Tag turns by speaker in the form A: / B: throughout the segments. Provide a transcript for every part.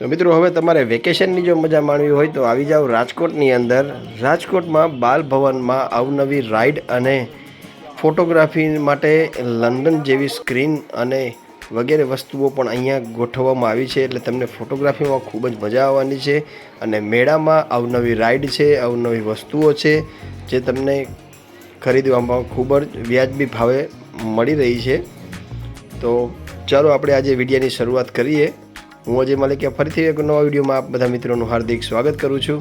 A: તો મિત્રો, હવે તમારે વેકેશનની જો મજા માણવી હોય તો આવી જાઓ રાજકોટની અંદર. રાજકોટમાં બાલ ભવનમાં અવનવી રાઈડ અને ફોટોગ્રાફી માટે લંડન જેવી સ્ક્રીન અને વગેરે વસ્તુઓ પણ અહીંયા ગોઠવવામાં આવી છે. એટલે તમને ફોટોગ્રાફીમાં ખૂબ જ મજા આવવાની છે અને મેળામાં અવનવી રાઈડ છે, અવનવી વસ્તુઓ છે, જે તમને ખરીદવામાં ખૂબ જ વ્યાજબી ભાવે મળી રહી છે. તો ચાલો, આપણે આજે વિડીયાની શરૂઆત કરીએ. હું અજય માલિકિયા ફરીથી એક નવા વિડીયોમાં આપ બધા મિત્રોનું હાર્દિક સ્વાગત કરું છું.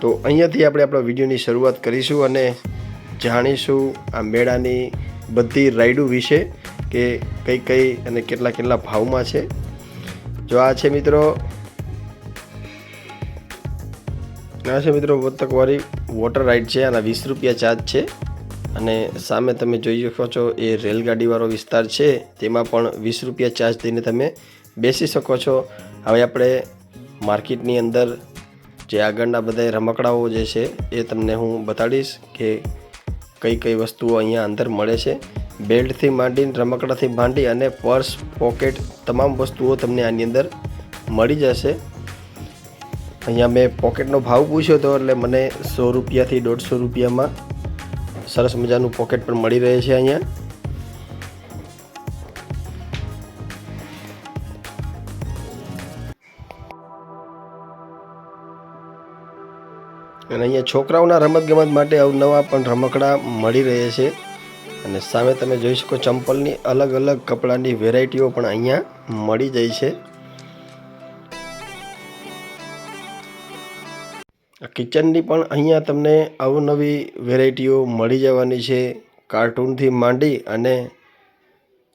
A: તો અહીંયાથી આપણે આપણા વિડીયોની શરૂઆત કરીશું અને જાણીશું આ મેળાની બધી રાઈડો વિશે કે કઈ કઈ અને કેટલા કેટલા ભાવમાં છે. જો આ છે મિત્રો, આ છે મિત્રો બતકવાળી વોટર રાઈડ છે, આના વીસ રૂપિયા ચાર્જ છે. અને સામે તમે જોઈ શકો છો એ રેલગાડીવાળો વિસ્તાર છે, તેમાં પણ વીસ રૂપિયા ચાર્જ દઈને તમે બેસી શકો છો. હવે આપણે માર્કેટની અંદર જે આગળના બધા રમકડાઓ જે છે, એ તમને હું બતાડીશ કે કઈ કઈ વસ્તુઓ અહીંયા અંદર મળે છે. બેલ્ટથી માંડીને રમકડાથી માંડી અને પર્સ, પોકેટ તમામ વસ્તુઓ તમને આની અંદર મળી જશે. અહીંયા મેં પોકેટનો ભાવ પૂછ્યો હતો એટલે મને સો રૂપિયાથી દોઢસો રૂપિયામાં સરસ મજાનું પોકેટ પણ મળી રહે છે અહીંયા. અને અહીંયા છોકરાઓના રમતગમત માટે અવનવા પણ રમકડા મળી રહે છે. અને સામે તમે જોઈ શકો ચંપલની અલગ અલગ કપડાની વેરાયટીઓ પણ અહીંયા મળી જાય છે. કિચનની પણ અહીંયા તમને અવનવી વેરાયટીઓ મળી જવાની છે. કાર્ટૂનથી માંડી અને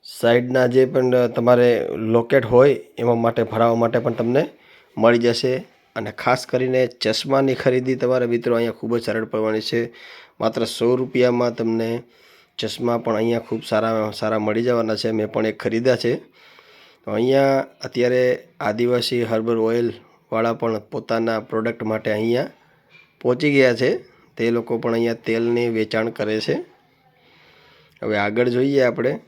A: સાઈડના જે પણ તમારે લોકેટ હોય એમાં માટે ભરાવવા માટે પણ તમને મળી જશે. અને ખાસ કરીને ચશ્માની ખરીદી તમારા મિત્રો અહીંયા ખૂબ જ સરળ પડવાની છે. માત્ર સો રૂપિયામાં તમને ચશ્મા પણ અહીંયા ખૂબ સારા સારા મળી જવાના છે. મેં પણ એક ખરીદ્યા છે. તો અહીંયા અત્યારે આદિવાસી હર્બલ ઓઇલવાળા પણ પોતાના પ્રોડક્ટ માટે અહીંયા પહોંચી ગયા છે. તે લોકો પણ અહીંયા તેલની વેચાણ કરે છે. હવે આગળ જોઈએ આપણે.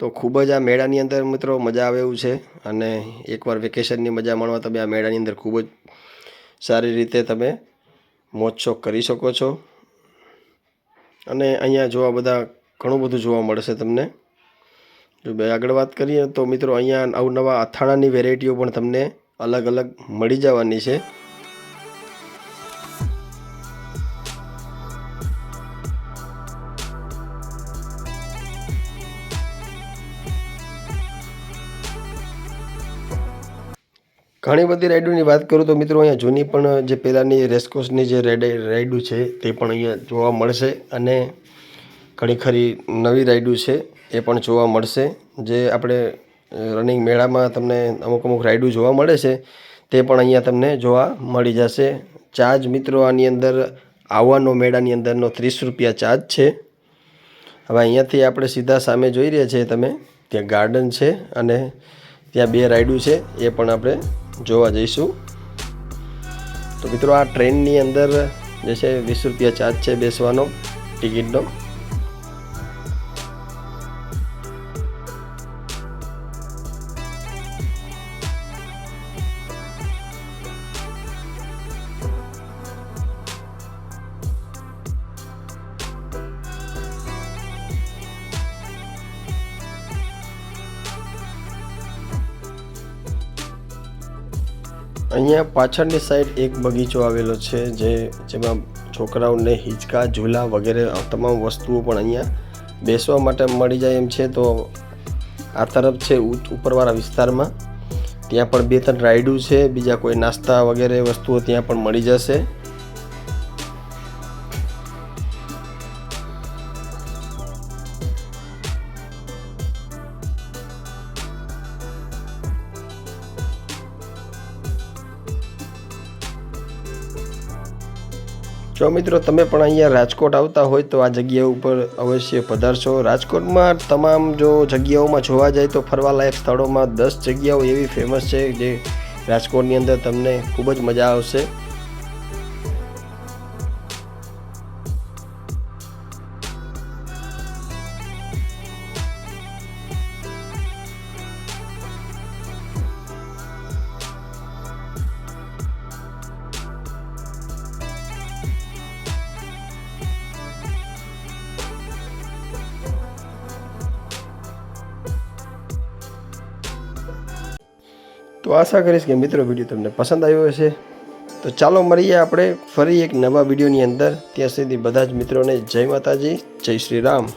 A: તો ખૂબ જ આ મેળાની અંદર મિત્રો મજા આવે એવું છે. અને એકવાર વેકેશનની મજા માણવા તમે આ મેળાની અંદર ખૂબ જ સારી રીતે તમે મોજશોખ કરી શકો છો. અને અહીંયા જોવા બધા ઘણું બધું જોવા મળશે તમને. જો બે આગળ વાત કરીએ તો મિત્રો અહીંયા અવનવા અથાણાની વેરાયટીઓ પણ તમને અલગ અલગ મળી જવાની છે. ઘણી બધી રાઈડોની વાત કરું તો મિત્રો અહીંયા જૂની પણ જે પહેલાંની રેસકોર્સની જે રાઈડ રાઇડો છે તે પણ અહીંયા જોવા મળશે અને ઘણી ખરી નવી રાઇડો છે એ પણ જોવા મળશે. જે આપણે રનિંગ મેળામાં તમને અમુક અમુક રાઈડો જોવા મળે છે તે પણ અહીંયા તમને જોવા મળી જશે. ચાર્જ મિત્રો આની અંદર, આવવાનો મેળાની અંદરનો ત્રીસ રૂપિયા ચાર્જ છે. હવે અહીંયાથી આપણે સીધા સામે જોઈ રહ્યા છીએ તમે, ત્યાં ગાર્ડન છે અને ત્યાં બે રાઇડો છે, એ પણ આપણે જોવા જઈશું. તો મિત્રો, આ ટ્રેનની અંદર જે છે, વીસ રૂપિયા ચાર્જ છે બેસવાનો ટિકિટનો. અહીંયા પાછળની સાઈડ એક બગીચો આવેલો છે, જે જેમાં છોકરાઓને હિંચકા, ઝૂલા વગેરે તમામ વસ્તુઓ પણ અહીંયા બેસવા માટે મળી જાય એમ છે. તો આ તરફ છે ઉપરવાળા વિસ્તારમાં. ત્યાં પણ બે ત્રણ રાઈડો છે, બીજા કોઈ નાસ્તા વગેરે વસ્તુઓ ત્યાં પણ મળી જશે. જો મિત્રો તમે પણ અહીંયા રાજકોટ આવતા હોય તો આ જગ્યા ઉપર અવશ્ય પધારશો. રાજકોટમાં તમામ જો જગ્યાઓમાં જોવા જાય તો ફરવાલાયક સ્થળોમાં દસ જગ્યાઓ એવી ફેમસ છે જે રાજકોટની અંદર તમને ખૂબ જ મજા આવશે. તો આશા કરીશ કે મિત્રો વીડિયો તમને પસંદ આવ્યો હશે. તો ચાલો મળીએ આપણે ફરી એક નવા વિડીયોની અંદર. ત્યાં સુધી બધા જ મિત્રોને જય માતાજી, જય શ્રી રામ.